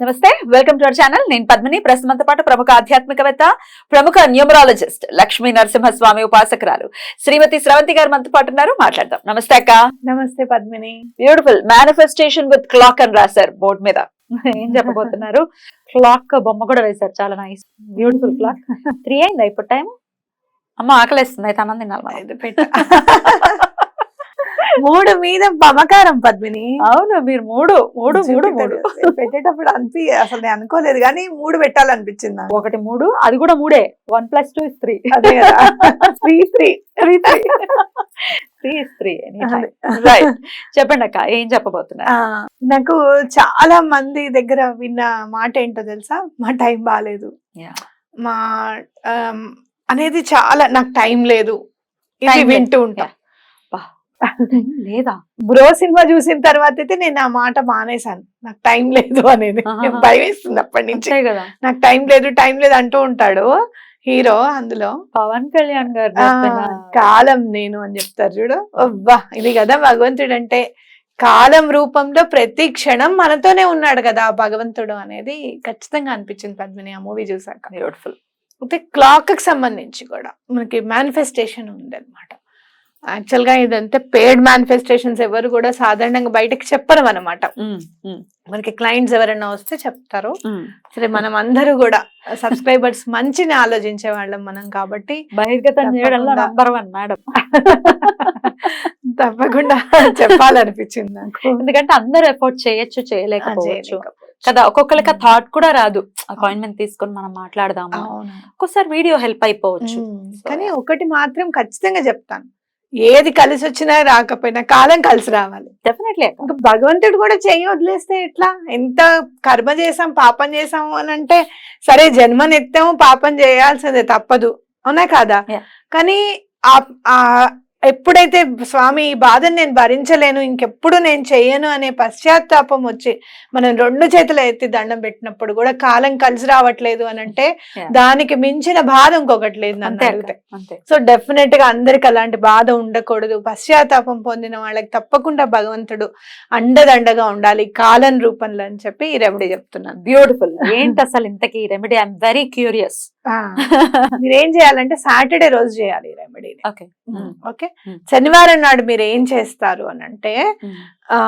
నమస్తే welcome to our channel. నేను పద్మిని. ప్రస్తుతంతో పాటు ప్రముఖ ఆధ్యాత్మికవేత్త ప్రముఖ న్యూమరాలజిస్ట్ లక్ష్మీ నరసింహస్వామి ఉపాసకురాలు శ్రీమతి స్రవంతి గారు మనతో పాటు ఉన్నారు. మాట్లాడదాం. నమస్తే అక్క. నమస్తే Padmini. Beautiful manifestation with clock అని రాశారు బోర్డు మీద. ఏం చెప్పబోతున్నారు? క్లాక్ బొమ్మ కూడా వేశారు. చాలా నైస్ బ్యూటిఫుల్ క్లాక్ త్రీ అయిందా ఇప్పుడు టైం అమ్మ ఆకలేస్తుంది. అయితే అన్నం తినాలి. మూడు మీద మమకారం పద్మిని. అవును మీరు మూడు మూడు మూడు మూడు. పెట్టేటప్పుడు అనిపి అసలు నేను అనుకోలేదు కానీ మూడు పెట్టాలనిపించింది. ఒకటి మూడు అది కూడా మూడే. One plus two is three. అదే కదా. Three three. Three three. Three is three అదే. రైట్ చెప్పండి అక్క ఏం చెప్పబోతున్నారు? ఆ, నాకు చాలా మంది దగ్గర విన్న మాట ఏంటో తెలుసా? మా టైం బాగాలేదు. మా అనేది చాలా నాకు టైం లేదు. వింటూ ఉంటా. లేదా? బ్రో సినిమా చూసిన తర్వాత అయితే నేను ఆ మాట మానేశాను. నాకు టైం లేదు అనేది. భయం వేస్తుంది అప్పటి నుంచి. నాకు టైం లేదు టైం లేదు అంటూ ఉంటాడు హీరో అందులో. పవన్ కళ్యాణ్ గారు కాలం నేను అని చెప్తారు చూడు. అబ్బా ఇది కదా భగవంతుడు అంటే. కాలం రూపంలో ప్రతి క్షణం మనతోనే ఉన్నాడు కదా భగవంతుడు అనేది ఖచ్చితంగా అనిపించింది పద్మిని ఆ మూవీ చూసాక బ్యూటిఫుల్ అయితే క్లాక్కి సంబంధించి కూడా మనకి మేనిఫెస్టేషన్ ఉంది అనమాట యాక్చువల్గా ఇదంతా పేడ్ మేనిఫెస్టేషన్స్ ఎవరు కూడా సాధారణంగా బయటకి చెప్పరు అనమాట మనకి క్లయింట్స్ ఎవరైనా వస్తే చెప్తారు. సరే మనం అందరూ కూడా సబ్స్క్రైబర్స్ మంచిని ఆలోచించే వాళ్ళం మనం కాబట్టి బహిర్గతం చేయడంలో తప్పకుండా. నంబర్ వన్ మేడం తప్పకుండా చెప్పాలనిపించింది నాకు. ఎందుకంటే అందరూ ఎఫోర్ట్ చేయొచ్చు ఆ, చేయలేకపోవచ్చు. కదా ఒక్కొక్కరికి Mm. థాట్ కూడా రాదు. అపాయింట్మెంట్ తీసుకొని మనం మాట్లాడదాము? ఒక్కోసారి వీడియో హెల్ప్ అయిపోవచ్చు. కానీ ఒకటి మాత్రం ఖచ్చితంగా చెప్తాను. ఏది కలిసి వచ్చినా రాకపోయినా కాలం కలిసి రావాలి. డెఫినెట్లీ భగవంతుడు కూడా చెయ్యి వదిలేస్తే ఎట్లా? ఎంత కర్మ చేసాం పాపం చేసాం అని అంటే సరే జన్మనెత్తాము పాపం చేయాల్సిందే తప్పదు. అవునా కాదా. కానీ ఆ- ఆ ఎప్పుడైతే స్వామి ఈ బాధను నేను భరించలేను ఇంకెప్పుడు నేను చెయ్యను అనే పశ్చాత్తాపం వచ్చి మనం రెండు చేతులు ఎత్తి దండం పెట్టినప్పుడు కూడా కాలం కలిసి రావట్లేదు అని అంటే. దానికి మించిన బాధ ఇంకొకటి లేదు అంతే సో డెఫినెట్గా అందరికి అలాంటి బాధ ఉండకూడదు. పశ్చాత్తాపం పొందిన వాళ్ళకి తప్పకుండా భగవంతుడు అండదండగా ఉండాలి కాలం రూపంలో అని చెప్పి ఈ రెమెడీ చెప్తున్నాను. బ్యూటిఫుల్ ఏంటి అసలు ఇంతకీ రెమెడీ? ఐఎమ్ వెరీ క్యూరియస్ మీరు ఏం చేయాలంటే సాటర్డే రోజు చేయాలి రెమెడీ ఓకే. ఓకే. శనివారం నాడు మీరు ఏం చేస్తారు అని అంటే ఆ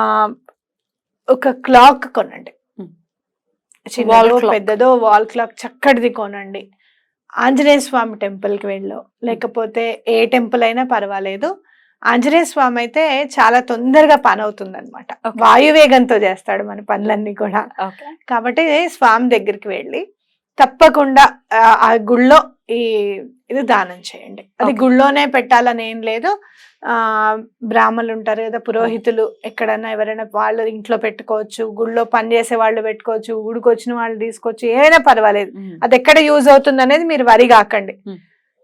ఒక క్లాక్ కొనండి. చిన్నదో. పెద్దదో వాల్ క్లాక్ చక్కటిది కొనండి. ఆంజనేయ స్వామి టెంపుల్కి వెళ్ళు లేకపోతే ఏ టెంపుల్ అయినా పర్వాలేదు. ఆంజనేయ స్వామి అయితే చాలా తొందరగా పని అవుతుంది అనమాట. వాయువేగంతో చేస్తాడు మన పనులన్నీ కూడా. కాబట్టి స్వామి దగ్గరికి వెళ్ళి తప్పకుండా ఆ, గుళ్ళో ఈ ఇది దానం చేయండి. అది. గుళ్ళోనే పెట్టాలని ఏం లేదు. ఆ బ్రాహ్మణులు ఉంటారు కదా పురోహితులు ఎక్కడన్నా ఎవరైనా వాళ్ళు ఇంట్లో పెట్టుకోవచ్చు గుళ్ళో పని చేసే వాళ్ళు పెట్టుకోవచ్చు ఊడికి వచ్చిన వాళ్ళు తీసుకోవచ్చు ఏదైనా పర్వాలేదు. అది ఎక్కడ యూజ్ అవుతుంది అనేది మీరు వరి కాకండి.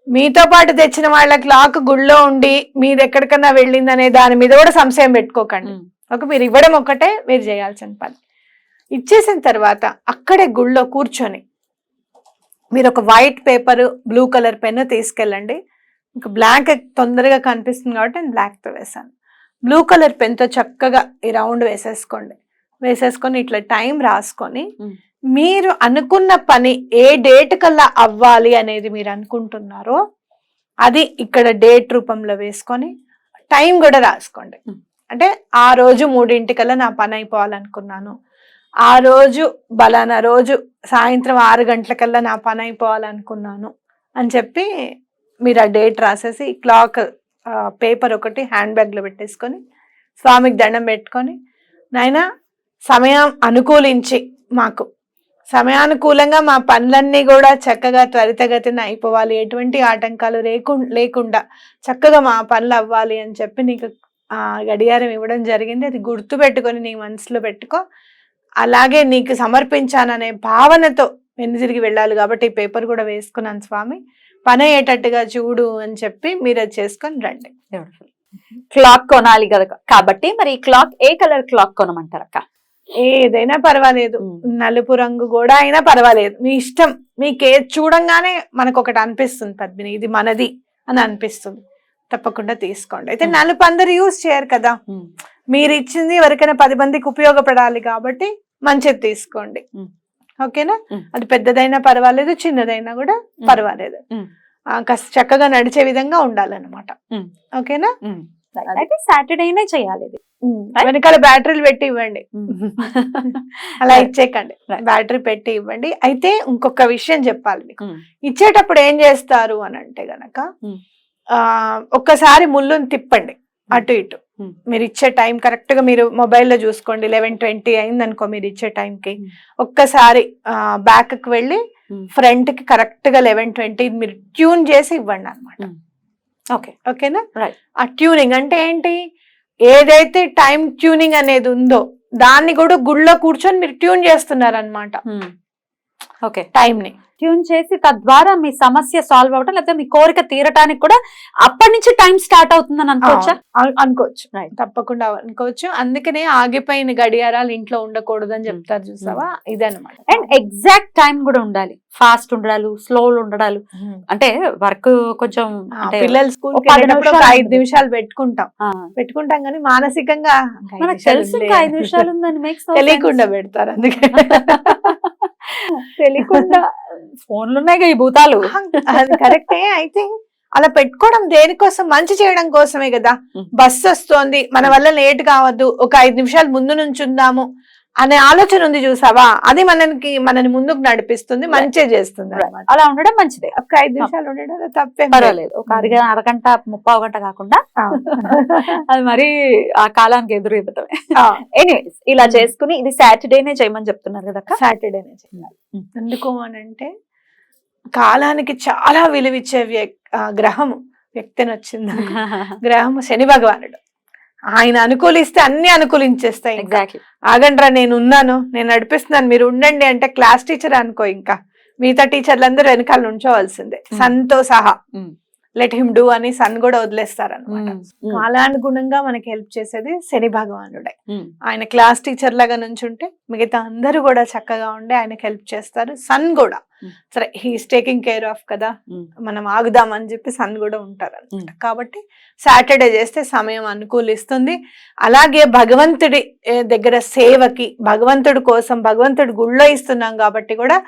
మీతో పాటు తెచ్చిన వాళ్ళకి లాక్ గుళ్ళో ఉండి మీది ఎక్కడికన్నా వెళ్ళింది అనే దాని మీద కూడా సంశయం పెట్టుకోకండి. ఒక మీరు ఇవ్వడం ఒకటే మీరు చేయాల్సిన పని. ఇచ్చేసిన తర్వాత అక్కడే గుళ్ళో కూర్చొని మీరు ఒక white paper blue colour pen తీసుకెళ్ళండి. ఇంకా బ్లాక్ తొందరగా కనిపిస్తుంది కాబట్టి నేను బ్లాక్తో వేసాను బ్లూ కలర్ పెన్తో చక్కగా ఈ రౌండ్ వేసేసుకోండి. వేసేసుకొని ఇట్లా టైం రాసుకొని. మీరు అనుకున్న పని ఏ డేట్ కల్లా అవ్వాలి అనేది మీరు అనుకుంటున్నారో అది ఇక్కడ డేట్ రూపంలో వేసుకొని టైం కూడా రాసుకోండి. అంటే ఆ రోజు మూడింటికల్లా నా పని అయిపోవాలనుకున్నాను. ఆ రోజు బలానా రోజు సాయంత్రం ఆరు గంటలకల్లా నా పని అయిపోవాలనుకున్నాను అని చెప్పి మీరు ఆ డేట్ రాసేసి క్లాక్ పేపర్ ఒకటి హ్యాండ్ బ్యాగ్లో పెట్టేసుకొని స్వామికి దండం పెట్టుకొని నాయనా సమయం అనుకూలించి మాకు. సమయానుకూలంగా మా పనులన్నీ కూడా చక్కగా త్వరితగతిన అయిపోవాలి. ఎటువంటి ఆటంకాలు లేకు లేకుండా చక్కగా మా పనులు అవ్వాలి అని చెప్పి నీకు గడియారం ఇవ్వడం జరిగింది. అది గుర్తు పెట్టుకొని నీ మనసులో పెట్టుకో. అలాగే నీకు సమర్పించాననే భావనతో వెనుదిరిగి వెళ్ళాలి కాబట్టి ఈ పేపర్ కూడా వేసుకున్నాను స్వామి. పని అయ్యేటట్టుగా చూడు అని చెప్పి మీరు అది చేసుకొని రండి. క్లాక్ కొనాలి కదా కాబట్టి మరి ఈ క్లాక్ ఏ కలర్ క్లాక్ కొనమంటారు అక్క? ఏదైనా పర్వాలేదు. నలుపు రంగు కూడా అయినా పర్వాలేదు. మీ ఇష్టం. మీకు చూడంగానే మనకు ఒకటి అనిపిస్తుంది పద్మిని. ఇది మనది అని అనిపిస్తుంది. తప్పకుండా తీసుకోండి. అయితే. నలుపు అందరు యూజ్ చేయరు కదా. మీరు ఇచ్చింది ఎవరికైనా పది మందికి ఉపయోగపడాలి కాబట్టి మంచిది తీసుకోండి. ఓకేనా. అది పెద్దదైనా పర్వాలేదు చిన్నదైనా కూడా పర్వాలేదు. కాస్త చక్కగా నడిచే విధంగా ఉండాలన్నమాట. ఓకేనా. అయితే సాటర్డేనే చేయాలి. వెనకాల బ్యాటరీలు పెట్టి ఇవ్వండి. అలా. ఇచ్చేకండి. బ్యాటరీ పెట్టి ఇవ్వండి. అయితే ఇంకొక విషయం చెప్పాలి మీకు. ఇచ్చేటప్పుడు ఏం చేస్తారు అని అంటే గనక ఒక్కసారి ముళ్ళుని తిప్పండి అటు ఇటు ఉమ్. మీరు ఇచ్చే టైం కరెక్ట్గా మీరు మొబైల్లో చూసుకోండి లెవెన్ ట్వంటీ అయింది అనుకో మీరు ఇచ్చే టైంకి ఉమ్. ఒక్కసారి బ్యాక్కి వెళ్ళి. ఫ్రంట్కి కరెక్ట్గా లెవెన్ ట్వంటీ మీరు ట్యూన్ చేసి ఇవ్వండి అనమాట. ఓకే ఓకేనా. ఆ ట్యూనింగ్ అంటే ఏంటి ఏదైతే టైం ట్యూనింగ్ అనేది ఉందో దాన్ని కూడా గుళ్ళో కూర్చొని మీరు ట్యూన్ చేస్తున్నారు అనమాట ఉమ్. ఓకే టైం ని ట్యూన్ చేసి తద్వారా మీ సమస్య సాల్వ్ అవటం లేకపోతే మీ కోరిక తీరటానికి కూడా అప్పటి నుంచి టైం స్టార్ట్ అవుతుందని అనుకోవచ్చా? అను- అనుకోవచ్చు. తప్పకుండా అనుకోవచ్చు. అందుకనే ఆగిపోయిన గడియారాలు ఇంట్లో ఉండకూడదు అని చెప్తారు చూసావా? ఇదన్నమాట. అండ్ ఎగ్జాక్ట్ టైం కూడా ఉండాలి. ఫాస్ట్ ఉండడాలు స్లో ఉండడాలు. అంటే వర్క్ కొంచెం పిల్లలు స్కూల్ ఐదు. నిమిషాలు పెట్టుకుంటాం. పెట్టుకుంటాం కానీ మానసికంగా తెలుసు ఐదు నిమిషాలు తెలియకుండా. పెడతారు అందుకే. తెలియకుండా ఫోన్లు ఉన్నాయి ఈ భూతాలు. అది కరెక్టే. అయితే అలా పెట్టుకోవడం దేనికోసం? మంచి చేయడం కోసమే కదా. బస్సు వస్తోంది. మన వల్ల లేట్ కావద్దు. ఒక ఐదు నిమిషాలు ముందు నుంచి ఉందాము అనే ఆలోచన ఉంది చూసావా? అది మనకి మనని ముందుకు నడిపిస్తుంది మంచి చేస్తుంది. అలా ఉండడం మంచిదే. ఒక ఐదు నిమిషాలు ఉండడం తప్పేం లేదు. పర్వాలేదు. ఒక అరగ అరగంట ముప్పావు గంట కాకుండా. అది మరి ఆ కాలానికి ఎదురు ఎనీవేస్ ఇలా చేసుకుని ఇది సాటర్డేనే చేయమని చెప్తున్నారు కదా? సాటర్డేనే చేయాలి. ఎందుకు అని అంటే కాలానికి చాలా విలువిచ్చే గ్రహము. వ్యక్తిని వచ్చింది గ్రహము శని భగవానుడు. ఆయన అనుకూలిస్తే అన్ని అనుకూలించేస్తాయి. ఎగ్జాక్ట్లీ ఆగండ్రా నేను ఉన్నాను నేను నడిపిస్తున్నాను మీరు ఉండండి అంటే క్లాస్ టీచర్ అనుకో ఇంకా మిగతా టీచర్లందరూ వెనకాల ఉంచోవలసిందే Hmm. సన్తో సహా Hmm. లెట్ హిమ్ డూ అని సన్ కూడా వదిలేస్తారు అనమాట కాలానుగుణంగా మనకి హెల్ప్ చేసేది శని భగవానుడే. ఆయన క్లాస్ టీచర్ లాగా నుంచుంటే మిగతా అందరూ కూడా చక్కగా ఉండి ఆయనకి హెల్ప్ చేస్తారు. సన్ కూడా. సరే హీస్ టేకింగ్ కేర్ ఆఫ్ కదా మనం ఆగుదామని చెప్పి సన్ కూడా ఉంటారు అనమాట. కాబట్టి సాటర్డే చేస్తే సమయం అనుకూలిస్తుంది. అలాగే భగవంతుడి దగ్గర సేవకి భగవంతుడి కోసం భగవంతుడి గుళ్ళో ఇస్తున్నాం కాబట్టి కూడా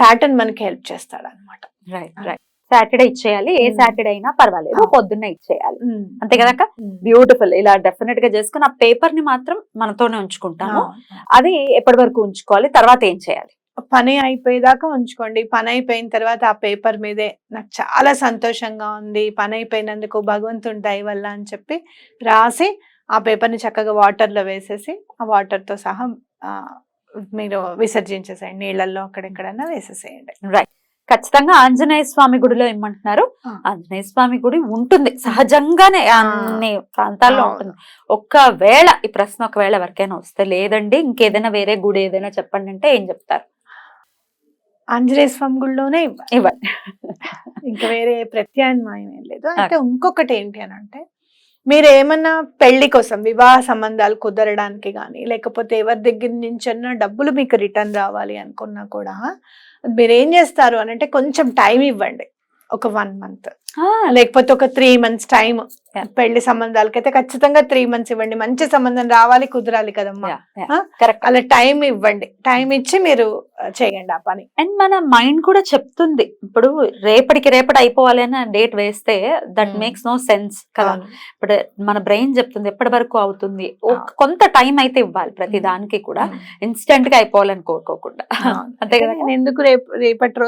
సాటర్న్ మనకి హెల్ప్ చేస్తాడు అనమాట రైట్ రైట్. సాటర్డే ఇచ్చేయాలి ఏ. సాటర్డే అయినా పర్వాలేదు. పొద్దున్నే ఇచ్చేయాలి. అంతే కదక్క? బ్యూటిఫుల్ ఇలా డెఫినెట్గా చేసుకుని ఆ పేపర్ని మాత్రం మనతోనే ఉంచుకుంటాము. అది ఎప్పటి వరకు ఉంచుకోవాలి తర్వాత ఏం చేయాలి? పని అయిపోయేదాకా ఉంచుకోండి. పని అయిపోయిన తర్వాత ఆ పేపర్ మీదే నాకు చాలా సంతోషంగా ఉంది. పని అయిపోయినందుకు భగవంతుడి దయ వల్ల అని చెప్పి రాసి ఆ పేపర్ని చక్కగా వాటర్లో వేసేసి ఆ వాటర్తో సహా మీరు విసర్జించేసేయండి. నీళ్ళల్లో అక్కడెక్కడైనా వేసేసేయండి. రైట్ ఖచ్చితంగా ఆంజనేయ స్వామి గుడిలో ఏమంటున్నారు? ఆ. ఆంజనేయ స్వామి గుడి ఉంటుంది. సహజంగానే అన్ని ప్రాంతాల్లో. ఉంటుంది. ఒక్కవేళ ఈ ప్రశ్న ఒకవేళ ఎవరికైనా వస్తే లేదండి ఇంకేదైనా వేరే గుడి ఏదైనా చెప్పండి అంటే ఏం చెప్తారు? ఆంజనేయ స్వామి గుడిలోనే ఇవ్వాలి ఇవ్వండి. ఇంకా వేరే ప్రత్యామ్నాయం ఏం లేదు. అయితే ఇంకొకటి ఏంటి అని అంటే మీరు ఏమన్నా పెళ్ళి కోసం వివాహ సంబంధాలు కుదరడానికి కానీ లేకపోతే ఎవరి దగ్గర నుంచన్నా డబ్బులు మీకు రిటర్న్ రావాలి అనుకున్నా కూడా మీరు ఏం చేస్తారు అని అంటే కొంచెం టైం ఇవ్వండి. ఒక వన్ మంత్ లేకపోతే ఒక త్రీ మంత్స్ టైం. పెళ్ళి సంబంధాలకైతే ఖచ్చితంగా త్రీ మంత్స్ ఇవ్వండి. మంచి సంబంధం రావాలి కుదరాలి కదమ్మా. అలా టైం ఇవ్వండి. టైం ఇచ్చి మీరు చేయండి ఆ పని. అండ్ మన మైండ్ కూడా చెప్తుంది. ఇప్పుడు రేపటికి రేపటి అయిపోవాలి అని డేట్ వేస్తే that Hmm. Makes no sense కదా. ఇప్పుడు మన బ్రెయిన్ చెప్తుంది ఎప్పటి వరకు అవుతుంది. కొంత టైం అయితే ఇవ్వాలి ప్రతి Hmm. దానికి కూడా. ఇన్స్టెంట్గా అయిపోవాలని కోరుకోకుండా. అంతే కదా ఎందుకు రేపు రేపటి రోజు